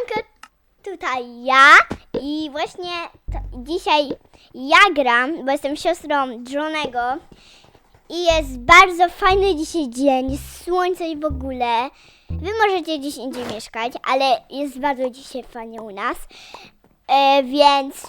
Siemanko, tutaj ja i właśnie to, dzisiaj ja gram, bo jestem siostrą Johnego. I jest bardzo fajny dzisiaj dzień, słońce i w ogóle. Wy możecie gdzieś indziej mieszkać, ale jest bardzo dzisiaj fajnie u nas, e, więc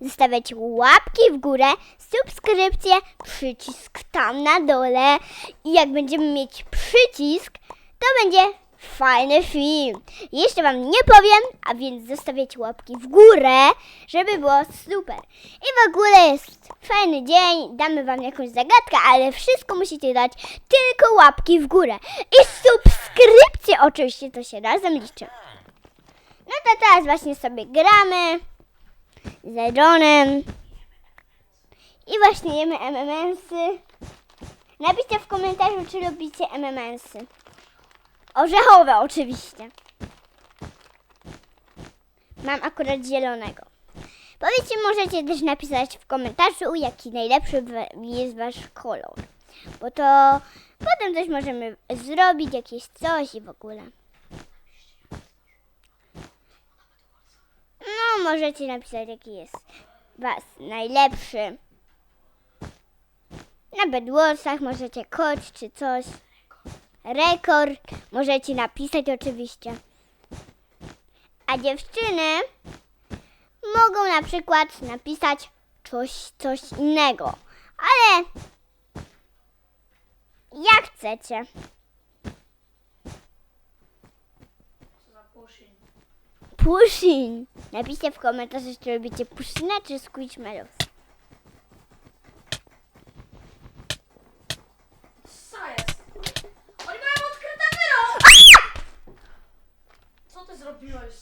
zostawiać łapki w górę, subskrypcję, przycisk tam na dole. I jak będziemy mieć przycisk, to będzie fajny film. Jeszcze wam nie powiem, a więc zostawiać łapki w górę, żeby było super. I w ogóle jest fajny dzień, damy wam jakąś zagadkę, ale wszystko musicie dać tylko łapki w górę. I subskrypcje oczywiście, to się razem liczy. No to teraz właśnie sobie gramy z Johnem. I właśnie jemy MMS-y. Napiszcie w komentarzu, czy lubicie MMS-y. Orzechowe oczywiście. Mam akurat zielonego. Powiedzcie, możecie też napisać w komentarzu, jaki najlepszy jest wasz kolor. Bo to potem coś możemy zrobić, jakieś coś i w ogóle. No, możecie napisać, jaki jest was najlepszy. Na Bedwarsach możecie kod czy coś. Rekord możecie napisać oczywiście. A dziewczyny mogą na przykład napisać coś, coś innego. Ale jak chcecie. Pushing. Napiszcie w komentarzach, czy lubicie Pushina czy Squishmallows. Co jest? Oni mają odkryte wyro! Co ty zrobiłeś?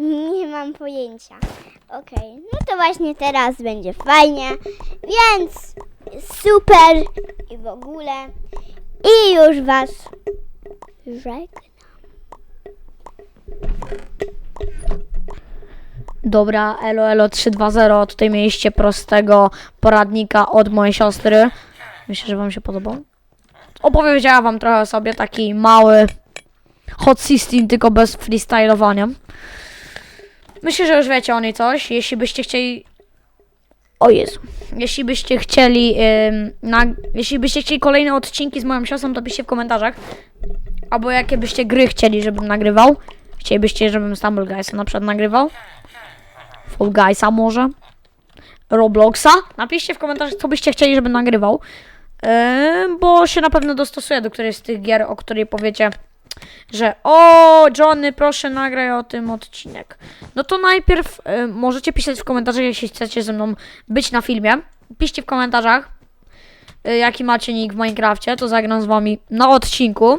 Nie mam pojęcia. Okej, no to właśnie teraz będzie fajnie, więc super i w ogóle. I już was żegnam. Dobra, elo elo 320, tutaj mieliście prostego poradnika od mojej siostry. Myślę, że wam się podobał. Opowiedziała wam trochę sobie taki mały hot system, tylko bez freestylowania. Myślę, że już wiecie o niej coś. Jeśli byście chcieli... O Jezu. Jeśli byście chcieli... Ym, na... Jeśli byście chcieli kolejne odcinki z moją siostrą, to piszcie w komentarzach. Albo jakie byście gry chcieli, żebym nagrywał. Chcielibyście, żebym Stumble Guysa na przykład nagrywał. Fall Guysa może. Robloxa. Napiszcie w komentarzach, co byście chcieli, żebym nagrywał. Yy, bo się na pewno dostosuję do którejś z tych gier, o której powiecie, że o, Johnny, proszę nagraj o tym odcinek. No to najpierw yy, możecie pisać w komentarzach, jeśli chcecie ze mną być na filmie. Piszcie w komentarzach, yy, jaki macie nick w Minecrafcie, to zagram z wami na odcinku.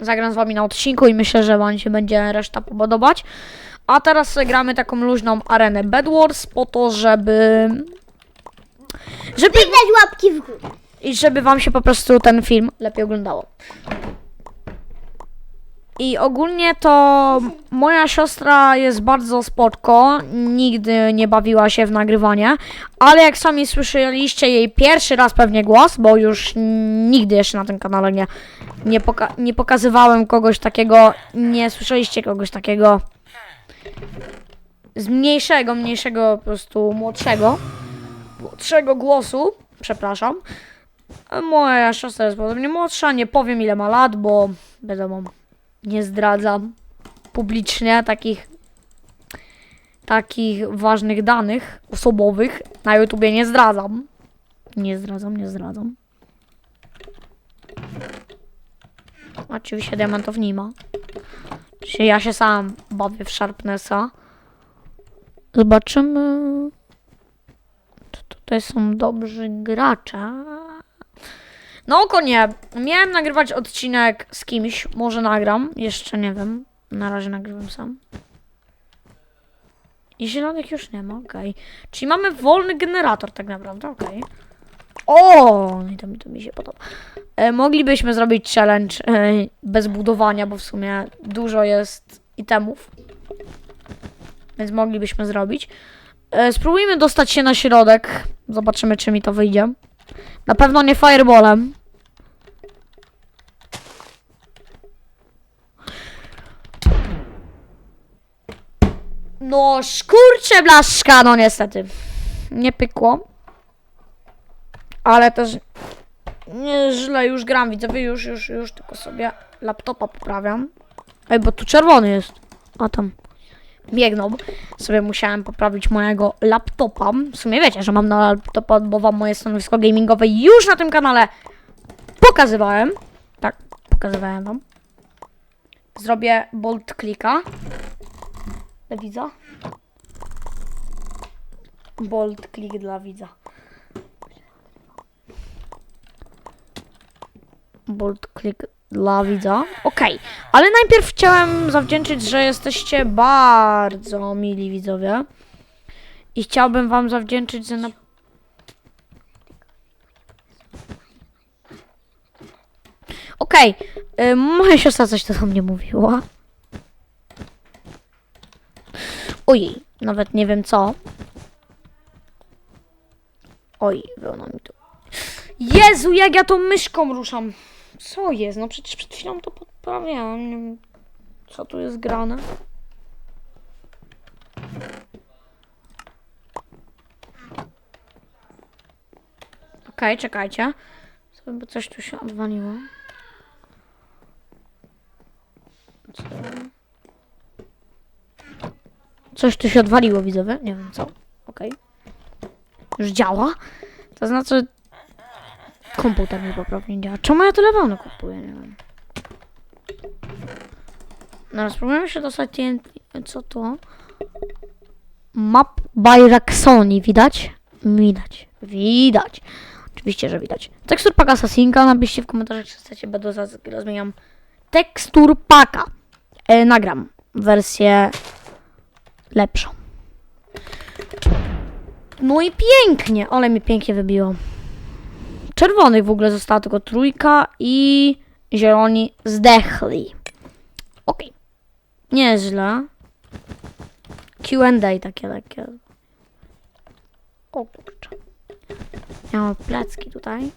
Zagram z wami na odcinku i myślę, że wam się będzie reszta podobać. A teraz gramy taką luźną arenę Bed Wars po to, żeby... Żeby, Dać łapki w górę. I żeby wam się po prostu ten film lepiej oglądało. I ogólnie to moja siostra jest bardzo spotko, nigdy nie bawiła się w nagrywanie, ale jak sami słyszeliście jej pierwszy raz pewnie głos, bo już nigdy jeszcze na tym kanale nie, nie, poka- nie pokazywałem kogoś takiego, nie słyszeliście kogoś takiego z mniejszego, mniejszego po prostu młodszego, młodszego głosu, przepraszam. Moja siostra jest podobnie młodsza, nie powiem ile ma lat, bo wiadomo, nie zdradzam publicznie takich takich ważnych danych osobowych. Na YouTubie nie zdradzam. Nie zdradzam, nie zdradzam. Oczywiście diamentów nie ma. Czyli ja się sam bawię w Sharpnessa. Zobaczymy. Czy tutaj są dobrzy gracze? No oko nie. Miałem nagrywać odcinek z kimś. Może nagram. Jeszcze nie wiem. Na razie nagrywam sam. I zielonych już nie ma, okej. Czyli mamy wolny generator tak naprawdę, okej. O, i to, to mi się podoba. E, moglibyśmy zrobić challenge e, bez budowania, bo w sumie dużo jest itemów. Więc moglibyśmy zrobić. E, spróbujmy dostać się na środek. Zobaczymy, czy mi to wyjdzie. Na pewno nie fireballem. No, szkurcze blaszka, no niestety. Nie pykło. Ale też nie źle już gram, widzowie, już, już, już tylko sobie laptopa poprawiam. Ej, bo tu czerwony jest. A tam biegną. Sobie musiałem poprawić mojego laptopa. W sumie wiecie, że mam na laptopa, bo wam moje stanowisko gamingowe już na tym kanale pokazywałem. Tak, pokazywałem wam. Zrobię bolt klika. Dla widza. Bolt klik dla widza. Bolt klik dla widza. Okej, ale najpierw chciałem zawdzięczyć, że jesteście bardzo mili widzowie. I chciałbym wam zawdzięczyć, że na... Okej, y, moja siostra coś to do mnie mówiła. Ojej, nawet nie wiem co. Oj, ona mi tu. Jezu, jak ja tą myszką ruszam. Co jest? No przecież przed chwilą to podprawiałam. Nie wiem, co tu jest grane. Okej, czekajcie. Sobie, coś tu się odwaliło. Co? Coś tu się odwaliło, widzowie. Nie wiem co. Okej. Już działa. To znaczy... Komputer mi poprawnie nie działa. Czemu ja telefony kupuję? Nie wiem. No, spróbujemy się dostać TNT. Co to? Map by Raxoni. Widać? Widać. Widać. Oczywiście, że widać. Tekstur paka Assassinka. Napiszcie w komentarzach, czy chcecie, będę zaraz zmieniam. Tekstur paka. E, nagram wersję lepszą. No i pięknie, ale mi pięknie wybiło. Czerwonych w ogóle została tylko trójka i zieloni zdechli. Okej. Nieźle. Q&A takie, takie. O kurczę. Ja mam plecki tutaj.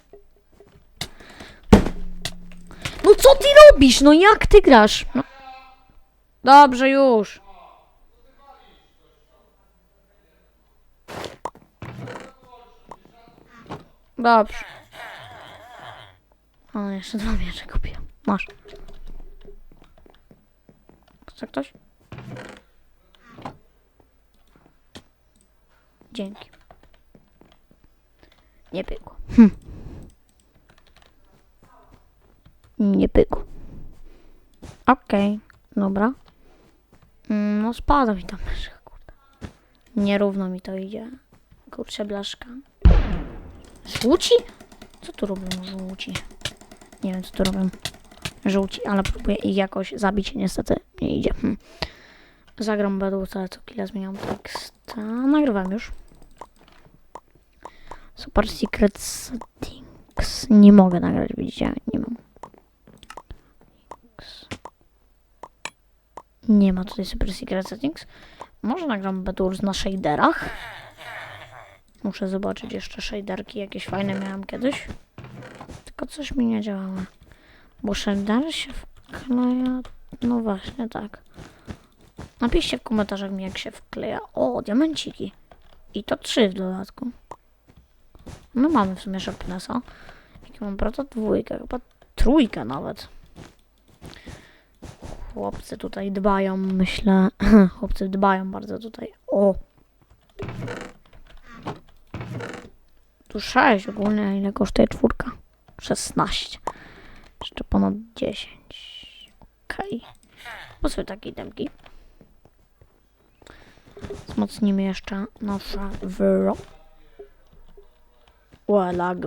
No co ty robisz? No jak ty grasz? No. Dobrze już. Dobrze. O, jeszcze dwa miecze kupiłem. Masz. Chce ktoś? Dzięki. Nie pykło. Hm. Nie pykło. Okej, dobra. Mm, No spada mi ta myszka, kurde. Nierówno mi to idzie. Kurczę, blaszka. Żółci? Co tu robią żółci? Nie wiem, co tu robią żółci, ale próbuję ich jakoś zabić. Niestety nie idzie. Hm. Zagram Bedłuca, co chwilę zmieniam tekst. Nagrywam już. Super Secret Settings. Nie mogę nagrać, widzicie? Nie mam. Nie ma tutaj Super Secret Settings. Może nagram Bedwars na shaderach. Muszę zobaczyć jeszcze shaderki, jakieś fajne miałam kiedyś. Tylko coś mi nie działało. Bo shader się wkleja... No właśnie, tak. Napiszcie w komentarzach mi, jak się wkleja. O, diamenciki. I to trzy w dodatku. No mamy w sumie Sharpnessa. Jaki mam brata? Dwójkę, chyba trójkę nawet. Chłopcy tutaj dbają, myślę. Chłopcy dbają bardzo tutaj. O! Tu 6 ogólnie, ile kosztuje czwórka? 16. Jeszcze ponad 10. Okej. Okay. Po sobie takie demki. Wzmocnimy jeszcze nasze wyro. O, lag.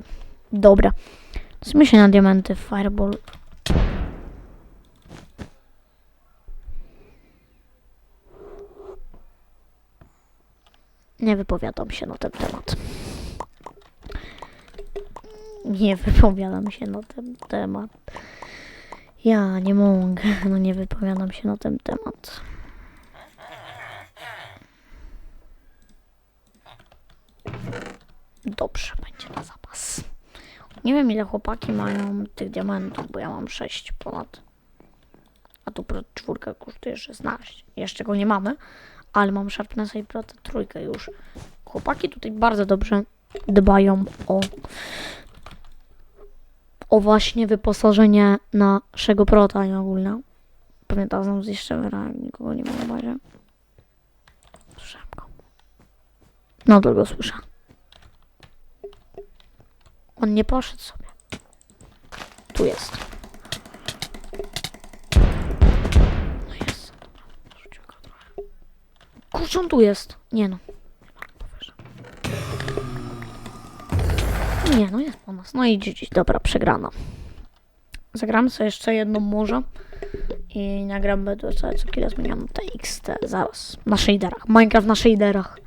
Dobra. Zmy się na diamenty Fireball. Nie wypowiadam się na ten temat. Nie wypowiadam się na ten temat. Ja nie mogę, no nie wypowiadam się na ten temat. Dobrze, będzie na zapas. Nie wiem ile chłopaki mają tych diamentów, bo ja mam 6 ponad. A tu czwórka kosztuje 16. Jeszcze go nie mamy, Ale mam Sharpnessa i Prota trójkę już. Chłopaki tutaj bardzo dobrze dbają o o właśnie wyposażenie naszego prota i ogólnie. Pewnie teraz nam jeszcze wyra, nikogo nie ma na bazie. Słyszałem go. No tylko słyszę. On nie poszedł sobie. Tu jest. No jest. Kurczę, tu jest. Nie no. Nie, no jest po nas. No i dziś, dobra, przegrana. Zagramy sobie jeszcze jedną może i nagram będę sobie co chwilę zmieniam TXT zaraz na shaderach. Minecraft na shaderach.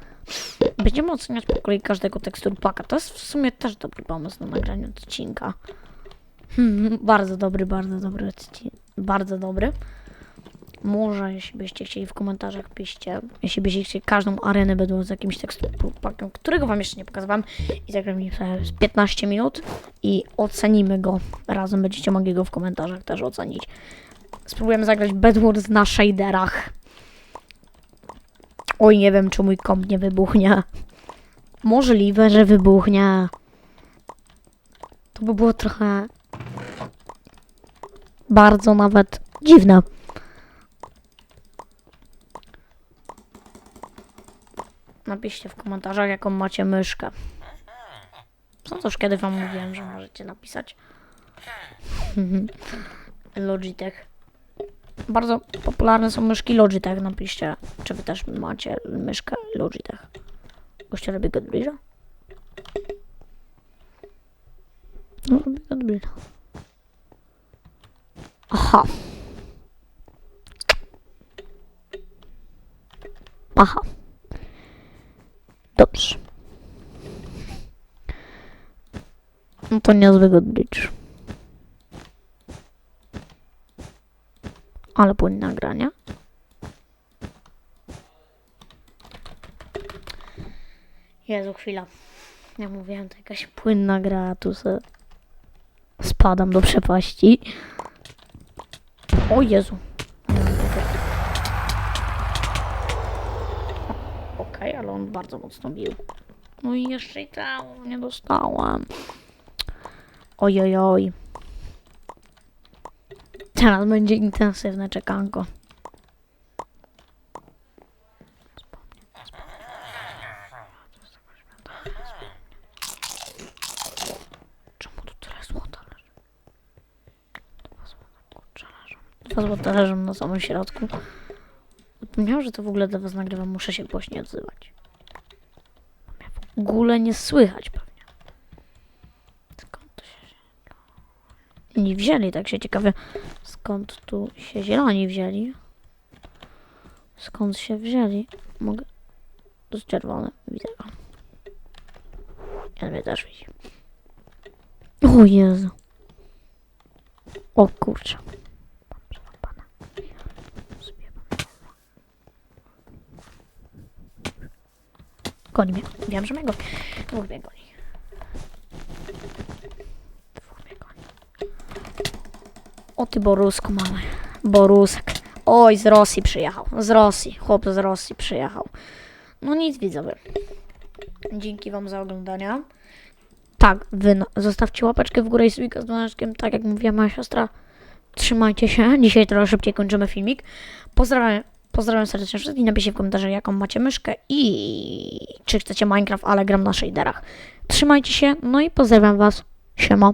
Będziemy oceniać po kolei każdego tekstur paka. To jest w sumie też dobry pomysł na nagranie odcinka. Hmm, bardzo dobry, bardzo dobry odcinek. Bardzo dobry. Może, jeśli byście chcieli w komentarzach, piszcie. Jeśli byście chcieli każdą arenę będą z jakimś teksturpakiem, którego wam jeszcze nie pokazywałem. I zagramy sobie z 15 minut i ocenimy go. Razem będziecie mogli go w komentarzach też ocenić. Spróbujemy zagrać Bedwars na shaderach. Oj, nie wiem, czy mój komp nie wybuchnie. Możliwe, że wybuchnie. To by było trochę bardzo nawet dziwne. Napiszcie w komentarzach, jaką macie myszkę. To już kiedy wam mówiłem, że możecie napisać. Logitech. Bardzo popularne są myszki Logitech. Napiszcie, czy wy też macie myszkę Logitech. Goście robi Godbridge'a? No, robi Godbridge'a. Aha. Aha. Dobrze. No to niezły Godbridge. Ale płynne nagrania. Jezu, chwila. Jak mówiłem, to jakaś płynna gra, tu se spadam do przepaści. O Jezu. Okej, ale on bardzo mocno bił. No i jeszcze i tam nie dostałem. Oj, oj, oj. Teraz będzie intensywne czekanko. Dwa kurczę, leżą. Na samym środku. Zapomniałam, że to w ogóle dla was nagrywam. Muszę się głośniej odzywać. W ogóle nie słychać pewnie. Skąd to się nie wzięli, tak się ciekawie, skąd tu się zieloni wzięli. Skąd się wzięli? Mogę... To jest czerwone, widzę go. Ja mnie też widzi. O Jezu. O kurczę. Goni mnie. Wiem, że mnie goni. Dwóch mnie goni. Dwóch mnie goni. O ty Borusku mamy. Borusek. Oj, z Rosji przyjechał. Z Rosji. Chłop z Rosji przyjechał. No nic widzowie. Dzięki wam za oglądanie. Tak, wy no, zostawcie łapeczkę w górę i subika z dzwoneczkiem, tak jak mówiła moja siostra. Trzymajcie się. Dzisiaj trochę szybciej kończymy filmik. Pozdrawiam, pozdrawiam serdecznie wszystkich. Napiszcie w komentarzu, jaką macie myszkę i czy chcecie Minecraft, ale gram na shaderach. Trzymajcie się, no i pozdrawiam was. Siema.